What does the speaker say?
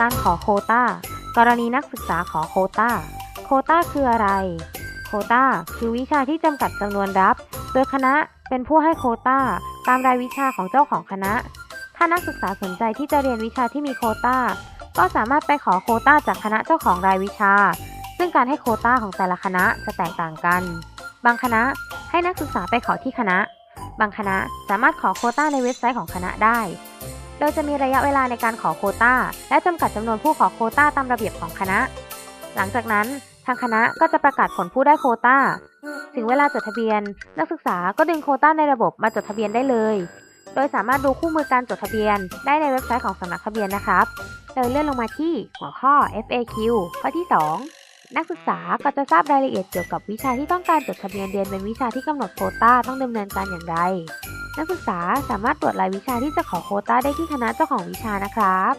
การขอโคตากรณีนักศึกษาขอโคตาโคตาคืออะไร โคตาคือวิชาที่จำกัดจำนวนรับ โดยคณะเป็นผู้ให้โคตาตามรายวิชาของเจ้าของคณะ ถ้านักศึกษาสนใจที่จะเรียนวิชาที่มีโคตาก็สามารถไปขอโคตาจากคณะเจ้าของรายวิชา ซึ่งการให้โคตาของแต่ละคณะจะแตกต่างกัน บางคณะ ให้นักศึกษาไปขอที่คณะ บางคณะสามารถขอโควตาในเว็บไซต์ของคณะได้ โดยจะมีระยะเวลาในการขอโควตาและจำกัดจำนวนผู้ขอโควตาตามระเบียบของคณะ หลังจากนั้นทางคณะก็จะประกาศผลผู้ได้โควตาถึงเวลาจดทะเบียน นักศึกษาก็ดึงโควตาในระบบมาจดทะเบียนได้เลย โดยสามารถดูคู่มือการจดทะเบียน ได้ในเว็บไซต์ของสำนักทะเบียนนะครับ โดยเลื่อนลงมาที่หัวข้อ FAQ ข้อที่ 2 นักศึกษาก็จะทราบรายละเอียดเกี่ยวกับวิชาที่ต้องการจดทะเบียนเรียนเป็นวิชาที่กำหนดโควตาต้องดำเนินการอย่างไร นักศึกษาสามารถตรวจรายวิชาที่จะขอโควตาได้ที่คณะเจ้าของวิชานะครับ